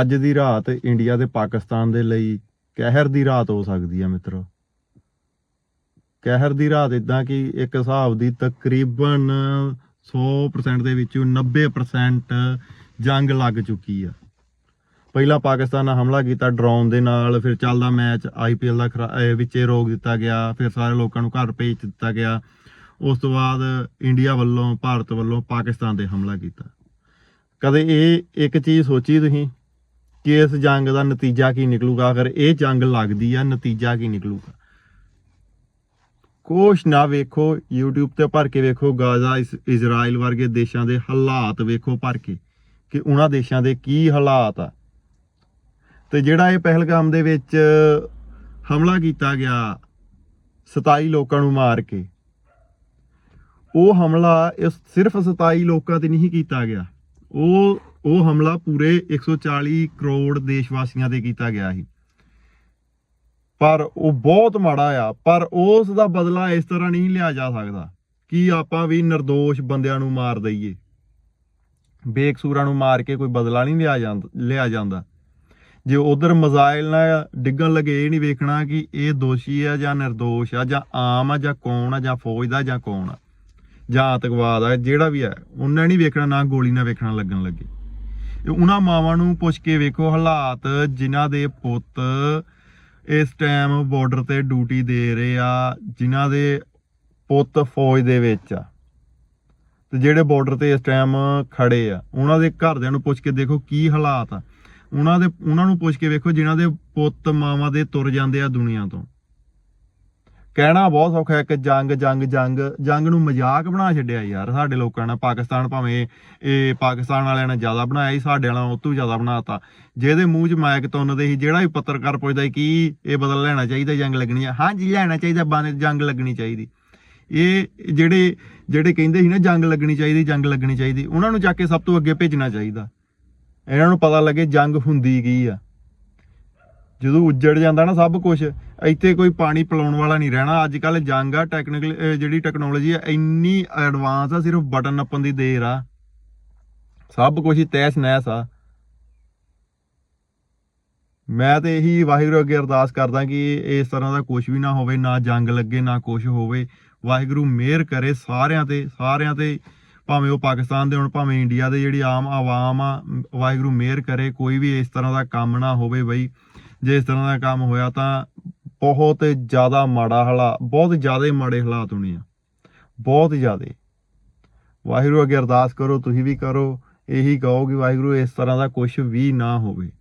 ਅੱਜ ਦੀ ਰਾਤ ਇੰਡੀਆ ਤੇ ਪਾਕਿਸਤਾਨ ਦੇ ਲਈ ਕਹਿਰ ਦੀ ਰਾਤ ਹੋ ਸਕਦੀ ਹੈ ਮਿੱਤਰੋ। ਕਹਿਰ ਦੀ ਰਾਤ ਇਦਾਂ ਕਿ ਇੱਕ ਹਿਸਾਬ ਦੀ ਤਕਰੀਬਨ 100% ਦੇ ਵਿੱਚੋਂ 90% ਜੰਗ ਲੱਗ ਚੁੱਕੀ ਆ। ਪਹਿਲਾਂ ਪਾਕਿਸਤਾਨ ਨੇ ਹਮਲਾ ਕੀਤਾ ਡਰੋਨ ਦੇ ਨਾਲ, ਫਿਰ ਚੱਲਦਾ ਮੈਚ ਆਈਪੀਐਲ ਦਾ ਖਰਾ- ਅਹ ਵਿੱਚੇ ਰੋਕ ਦਿੱਤਾ ਗਿਆ, ਫਿਰ ਸਾਰੇ ਲੋਕਾਂ ਨੂੰ ਘਰ ਭੇਜ ਦਿੱਤਾ ਗਿਆ। ਉਸ ਤੋਂ ਬਾਅਦ ਇੰਡੀਆ ਵੱਲੋਂ, ਭਾਰਤ ਵੱਲੋਂ ਪਾਕਿਸਤਾਨ ਤੇ ਹਮਲਾ ਕੀਤਾ। ਕਦੇ ਇਹ ਇੱਕ ਚੀਜ਼ ਸੋਚੀ ਤੁਸੀਂ? ਕਿ ਇਸ ਜੰਗ ਦਾ ਨਤੀਜਾ ਕੀ ਨਿਕਲੂਗਾ? ਅਗਰ ਇਹ ਜੰਗ ਲੱਗਦੀ ਆ, ਨਤੀਜਾ ਕੀ ਨਿਕਲੂਗਾ? ਕੁਛ ਨਾ ਵੇਖੋ, YouTube ਤੇ ਭਰ ਕੇ ਵੇਖੋ, ਗਾਜ਼ਾ ਇਸ ਇਜ਼ਰਾਈਲ ਵਰਗੇ ਦੇਸ਼ਾਂ ਦੇ ਹਾਲਾਤ ਵੇਖੋ ਭਰ ਕੇ, ਕਿ ਉਹਨਾਂ ਦੇਸ਼ਾਂ ਦੇ ਕੀ ਹਾਲਾਤ ਆ। ਤੇ ਜਿਹੜਾ ਇਹ ਪਹਿਲਗਾਮ ਦੇ ਵਿੱਚ ਹਮਲਾ ਕੀਤਾ ਗਿਆ 27 ਲੋਕਾਂ ਨੂੰ ਮਾਰ ਕੇ, ਉਹ ਹਮਲਾ ਇਸ, ਸਿਰਫ 27 ਲੋਕਾਂ ਤੇ ਨਹੀਂ ਕੀਤਾ ਗਿਆ। ਉਹ ਉਹ ਹਮਲਾ ਪੂਰੇ 140 ਕਰੋੜ ਦੇਸ਼ ਵਾਸੀਆਂ ਤੇ ਕੀਤਾ ਗਿਆ ਸੀ। ਪਰ ਉਹ ਬਹੁਤ ਮਾੜਾ ਆ, ਪਰ ਉਸ ਦਾ ਬਦਲਾ ਇਸ ਤਰ੍ਹਾਂ ਨਹੀਂ ਲਿਆ ਜਾ ਸਕਦਾ ਕਿ ਆਪਾਂ ਵੀ ਨਿਰਦੋਸ਼ ਬੰਦਿਆਂ ਨੂੰ ਮਾਰ ਦਈਏ। ਬੇਕਸੂਰਾਂ ਨੂੰ ਮਾਰ ਕੇ ਕੋਈ ਬਦਲਾ ਨਹੀਂ ਲਿਆ ਜਾਂਦਾ ਲਿਆ ਜਾਂਦਾ। ਜੇ ਉਧਰ ਮਜ਼ਾਇਲ ਨਾਲ ਡਿੱਗਣ ਲੱਗੇ, ਇਹ ਨਹੀਂ ਵੇਖਣਾ ਕਿ ਇਹ ਦੋਸ਼ੀ ਆ ਜਾਂ ਨਿਰਦੋਸ਼ ਆ ਜਾਂ ਆਮ ਆ ਜਾਂ ਕੌਣ ਆ ਜਾਂ ਫੌਜ ਦਾ ਜਾਂ ਕੌਣ ਆ ਜਾਂ ਆਤੰਕਵਾਦ ਆ, ਜਿਹੜਾ ਵੀ ਆ, ਉਹਨਾਂ ਨਹੀਂ ਵੇਖਣਾ, ਨਾ ਗੋਲੀ ਨਾਲ ਵੇਖਣਾ ਲੱਗਣ ਲੱਗੇ। ਉਹਨਾਂ ਮਾਵਾਂ ਨੂੰ ਪੁੱਛ ਕੇ ਵੇਖੋ ਹਾਲਾਤ ਜਿਨ੍ਹਾਂ ਦੇ ਪੁੱਤ ਇਸ ਟਾਈਮ ਬਾਰਡਰ ਤੇ ਡਿਊਟੀ ਦੇ ਰਹੇ ਆ, ਜਿਨ੍ਹਾਂ ਦੇ ਪੁੱਤ ਫੌਜ ਦੇ ਵਿੱਚ ਆ। ਤੇ ਜਿਹੜੇ ਬਾਰਡਰ ਤੇ ਇਸ ਟਾਈਮ ਖੜੇ ਆ, ਉਹਨਾਂ ਦੇ ਘਰਦਿਆਂ ਨੂੰ ਪੁੱਛ ਕੇ ਦੇਖੋ ਕੀ ਹਾਲਾਤ ਆ। ਉਹਨਾਂ ਦੇ, ਉਹਨਾਂ ਨੂੰ ਪੁੱਛ ਕੇ ਵੇਖੋ ਜਿਨ੍ਹਾਂ ਦੇ ਪੁੱਤ ਮਾਵਾਂ ਦੇ ਤੁਰ ਜਾਂਦੇ ਆ ਦੁਨੀਆ ਤੋਂ। ਕਹਿਣਾ ਬਹੁਤ ਸੌਖਾ ਹੈ ਕਿ ਜੰਗ ਜੰਗ ਜੰਗ ਜੰਗ ਨੂੰ ਮਜ਼ਾਕ ਬਣਾ ਛੱਡਿਆ ਯਾਰ ਸਾਡੇ ਲੋਕਾਂ ਨੇ, ਪਾਕਿਸਤਾਨ ਭਾਵੇਂ ਇਹ ਪਾਕਿਸਤਾਨ ਵਾਲਿਆਂ ਨੇ ਜ਼ਿਆਦਾ ਬਣਾਇਆ ਸੀ, ਸਾਡੇ ਵਾਲਿਆਂ ਉਹ ਤੋਂ ਜ਼ਿਆਦਾ ਬਣਾਤਾ। ਜਿਹਦੇ ਮੂੰਹ 'ਚ ਮਾਇਕ ਤੁੰਨਦੇ ਸੀ, ਜਿਹੜਾ ਵੀ ਪੱਤਰਕਾਰ ਪੁੱਛਦਾ ਸੀ ਕਿ ਇਹ ਬਦਲ ਲੈਣਾ ਚਾਹੀਦਾ ਜੰਗ ਲੱਗਣੀ ਆ? ਹਾਂਜੀ, ਲੈਣਾ ਚਾਹੀਦਾ, ਬੰਦ ਜੰਗ ਲੱਗਣੀ ਚਾਹੀਦੀ। ਇਹ ਜਿਹੜੇ ਜਿਹੜੇ ਕਹਿੰਦੇ ਸੀ ਨਾ ਜੰਗ ਲੱਗਣੀ ਚਾਹੀਦੀ, ਜੰਗ ਲੱਗਣੀ ਚਾਹੀਦੀ, ਉਹਨਾਂ ਨੂੰ ਜਾ ਕੇ ਸਭ ਤੋਂ ਅੱਗੇ ਭੇਜਣਾ ਚਾਹੀਦਾ। ਇਹਨਾਂ ਨੂੰ ਪਤਾ ਲੱਗੇ ਜੰਗ ਹੁੰਦੀ ਕੀ ਆ। ਜਦੋਂ ਉੱਜੜ ਜਾਂਦਾ ਨਾ ਸਭ ਕੁਝ ਇੱਥੇ ਕੋਈ ਪਾਣੀ ਪਿਲਾਉਣ ਵਾਲਾ ਨਹੀਂ ਰਹਿਣਾ। ਅੱਜ ਕੱਲ ਜੰਗ ਆ ਟੈਕਨੀਕਲ ਜਿਹੜੀ ਟੈਕਨੋਲੋਜੀ ਆ, ਇੰਨੀ ਐਡਵਾਂਸ ਆ, ਸਿਰਫ ਬਟਨ ਨੱਪਣ ਦੀ ਦੇਰ ਆ। ਸਭ ਕੁਝ ਹੀ ਤੈਸ ਨੈਸ ਆ। ਮੈਂ ਤੇ ਇਹੀ ਵਾਹਿਗੁਰੂ ਅੱਗੇ ਅਰਦਾਸ ਕਰਦਾ ਕਿ ਇਸ ਤਰ੍ਹਾਂ ਦਾ ਕੁਝ ਵੀ ਨਾ ਹੋਵੇ, ਨਾ ਜੰਗ ਲੱਗੇ, ਨਾ ਕੁਝ ਹੋਵੇ। ਵਾਹਿਗੁਰੂ ਮਿਹਰ ਕਰੇ ਸਾਰਿਆਂ ਤੇ ਸਾਰਿਆਂ ਤੇ, ਭਾਵੇਂ ਉਹ ਪਾਕਿਸਤਾਨ ਦੇ ਹੋਣ, ਭਾਵੇਂ ਇੰਡੀਆ ਦੇ, ਜਿਹੜੀ ਆਮ ਆਵਾਮ ਆ, ਵਾਹਿਗੁਰੂ ਮਿਹਰ ਕਰੇ, ਕੋਈ ਵੀ ਇਸ ਤਰ੍ਹਾਂ ਦਾ ਕੰਮ ਨਾ ਹੋਵੇ ਬਈ। ਜੇ ਇਸ ਤਰ੍ਹਾਂ ਦਾ ਕੰਮ ਹੋਇਆ ਤਾਂ ਬਹੁਤ ਜ਼ਿਆਦਾ ਮਾੜਾ ਹਾਲਾ, ਬਹੁਤ ਜ਼ਿਆਦਾ ਮਾੜੇ ਹਾਲਾਤ ਹੋਣੇ ਆ। ਬਹੁਤ ਜ਼ਿਆਦਾ। ਵਾਹਿਗੁਰੂ ਅੱਗੇ ਅਰਦਾਸ ਕਰੋ, ਤੁਸੀਂ ਵੀ ਕਰੋ, ਇਹੀ ਕਹੋ ਕਿ ਵਾਹਿਗੁਰੂ ਇਸ ਤਰ੍ਹਾਂ ਦਾ ਕੁਝ ਵੀ ਨਾ ਹੋਵੇ।